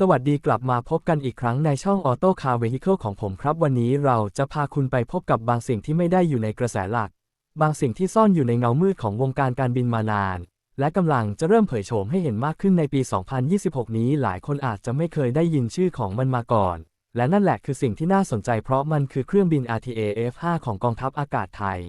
สวัสดีกลับมาพบกันอีกครั้งในช่อง Auto Car Vehicle ของผมครับ วันนี้เราจะพาคุณไปพบกับบางสิ่งที่ไม่ได้อยู่ในกระแสหลัก บางสิ่งที่ซ่อนอยู่ในเงามืดของวงการการบินมานาน และกำลังจะเริ่มเผยโฉมให้เห็นมากขึ้นในปี 2026 นี้ หลายคนอาจจะไม่เคยได้ยินชื่อของมันมาก่อน และนั่นแหละคือสิ่งที่น่าสนใจเพราะมันคือเครื่องบิน RTA F5 ของกองทัพอากาศไทย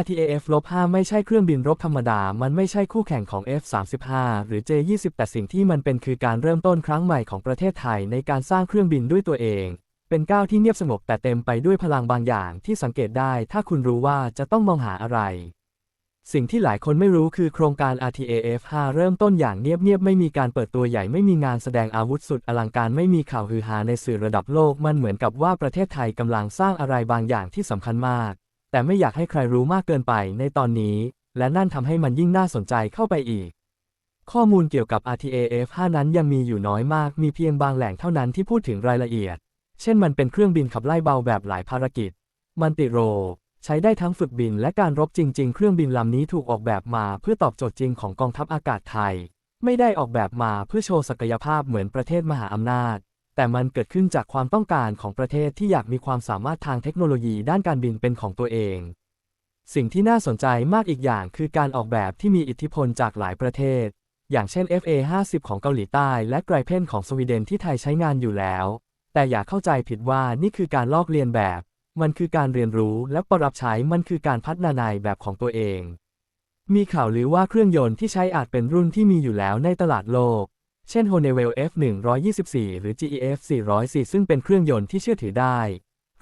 RTAF-5 ไม่ใช่เครื่องบินรบธรรมดา มันไม่ใช่คู่แข่งของ F-35 หรือ J-20 แต่สิ่งที่มันเป็นคือการเริ่มต้นครั้งใหม่ของประเทศไทยในการสร้างเครื่องบินด้วยตัวเอง เป็นก้าวที่เงียบสงบแต่เต็มไปด้วยพลังบางอย่างที่สังเกตได้ถ้าคุณรู้ว่าจะต้องมองหาอะไร สิ่งที่หลายคนไม่รู้คือโครงการ RTAF-5 เริ่มต้นอย่างเงียบๆ ไม่มีการเปิดตัวใหญ่ ไม่มีงานแสดงอาวุธสุดอลังการ ไม่มีข่าวฮือฮาในสื่อระดับโลก มันเหมือนกับว่าประเทศไทยกำลังสร้างอะไรบางอย่างที่สำคัญมาก แต่ไม่อยากให้ใครรู้มากเกินไปในตอนนี้ และนั่นทำให้มันยิ่งน่าสนใจเข้าไปอีก ข้อมูลเกี่ยวกับ RTAF 5 นั้นยังมีอยู่น้อยมาก มีเพียงบางแหล่งเท่านั้นที่พูดถึงรายละเอียด เช่นมันเป็นเครื่องบินขับไล่เบาแบบหลายภารกิจ มันติโร ใช้ได้ทั้งฝึกบินและการรบจริง ๆ เครื่องบินลำนี้ถูกออกแบบมาเพื่อตอบโจทย์จริงของกองทัพอากาศไทย ไม่ได้ออกแบบมาเพื่อโชว์ศักยภาพเหมือนประเทศมหาอำนาจ แต่มันเกิดขึ้นจากความต้องการของประเทศที่อยากมีความสามารถทางเทคโนโลยีด้านการบินเป็นของตัวเอง สิ่งที่น่าสนใจมากอีกอย่างคือการออกแบบที่มีอิทธิพลจากหลายประเทศ อย่างเช่น FA50 ของเกาหลีใต้ และไกรเพนของสวีเดนที่ไทยใช้งานอยู่แล้ว แต่อย่าเข้าใจผิดว่านี่คือการลอกเลียนแบบ มันคือการเรียนรู้และปรับใช้มันคือการพัฒนาในแบบของตัวเอง มีข่าวลือว่าเครื่องยนต์ที่ใช้อาจเป็นรุ่นที่มีอยู่แล้วในตลาดโลก เช่น Honeywell F124 หรือ GEF 404ซึ่งเป็นเครื่องยนต์ที่เชื่อถือได้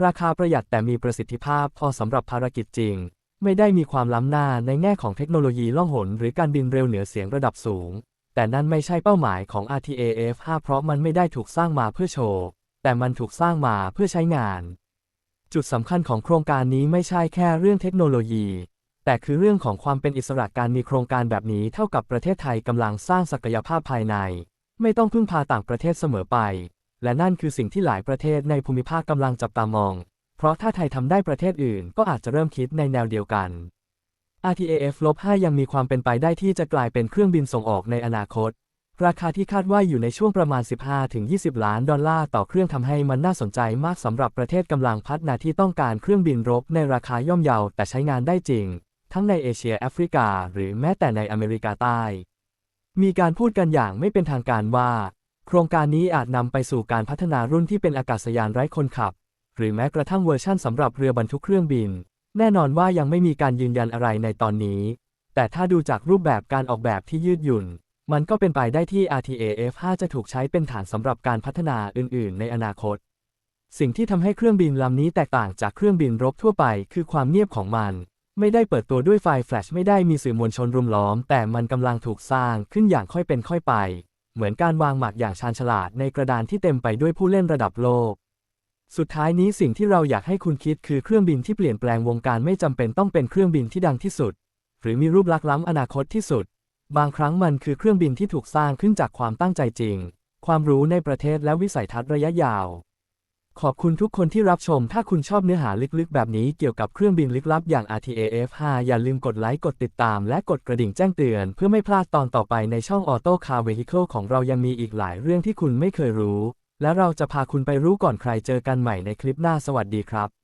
ราคาประหยัดแต่มีประสิทธิภาพพอสำหรับภารกิจจริง ไม่ได้มีความล้ำหน้าในแง่ของเทคโนโลยีล่องหน หรือการบินเร็วเหนือเสียงระดับสูง แต่นั่นไม่ใช่เป้าหมายของ RTAF 5 เพราะมันไม่ได้ถูกสร้างมาเพื่อโชว์ แต่มันถูกสร้างมาเพื่อใช้งาน จุดสำคัญของโครงการนี้ไม่ใช่แค่เรื่องเทคโนโลยีแต่คือเรื่องของความเป็นอิสระการมีโครงการแบบนี้เท่ากับประเทศไทยกำลังสร้างศักยภาพภายใน ไม่ต้องพึ่งพาต่างประเทศเสมอไป และนั่นคือสิ่งที่หลายประเทศในภูมิภาคกำลังจับตามอง เพราะถ้าไทยทำได้ประเทศอื่นก็อาจจะเริ่มคิดในแนวเดียวกัน RTAF-5 ยังมีความเป็นไปได้ที่จะกลายเป็นเครื่องบินส่งออกในอนาคต ราคาที่คาดว่าอยู่ในช่วงประมาณ 15-20 ล้านดอลลาร์ต่อเครื่องทำให้มันน่าสนใจมากสำหรับประเทศกำลังพัฒนาที่ต้องการเครื่องบินรบในราคาย่อมเยาแต่ใช้งานได้จริง ทั้งในเอเชียแอฟริกา หรือแม้แต่ในอเมริกาใต้ มีการพูดกันอย่างไม่เป็นทางการว่า โครงการนี้อาจนำไปสู่การพัฒนารุ่นที่เป็นอากาศยานไร้คนขับ หรือแม้กระทั่งเวอร์ชั่นสำหรับเรือบรรทุกเครื่องบิน แน่นอนว่ายังไม่มีการยืนยันอะไรในตอนนี้ แต่ถ้าดูจากรูปแบบการออกแบบที่ยืดหยุ่น มันก็เป็นไปได้ที่ RTAF 5 จะถูกใช้เป็นฐานสำหรับการพัฒนาอื่น ๆ ในอนาคต สิ่งที่ทำให้เครื่องบินลำนี้แตกต่างจากเครื่องบินรบทั่วไป คือความเงียบของมัน ไม่ได้เปิดตัวด้วยไฟแฟลชไม่ได้มีสื่อมวลชนรุมล้อม แต่มันกำลังถูกสร้างขึ้นอย่างค่อยเป็นค่อยไป เหมือนการวางหมากอย่างชาญฉลาดในกระดานที่เต็มไปด้วยผู้เล่นระดับโลก สุดท้ายนี้สิ่งที่เราอยากให้คุณคิดคือเครื่องบินที่เปลี่ยนแปลงวงการไม่จำเป็นต้องเป็นเครื่องบินที่ดังที่สุด หรือมีรูปลักษณ์ล้ำอนาคตที่สุด บางครั้งมันคือเครื่องบินที่ถูกสร้างขึ้นจากความตั้งใจจริง ความรู้ในประเทศและวิสัยทัศน์ระยะยาว ขอบคุณทุกคนที่รับชม ถ้าคุณชอบเนื้อหาลึกๆ แบบนี้เกี่ยวกับเครื่องบินลึกลับอย่าง RTAF 5อย่าลืมกดไลค์ กดติดตาม และกดกระดิ่งแจ้งเตือน เพื่อไม่พลาดตอนต่อไปในช่อง Auto Car Vehicle ของเรายังมีอีกหลายเรื่องที่คุณไม่เคยรู้ และเราจะพาคุณไปรู้ก่อนใครเจอกันใหม่ในคลิปหน้าสวัสดีครับ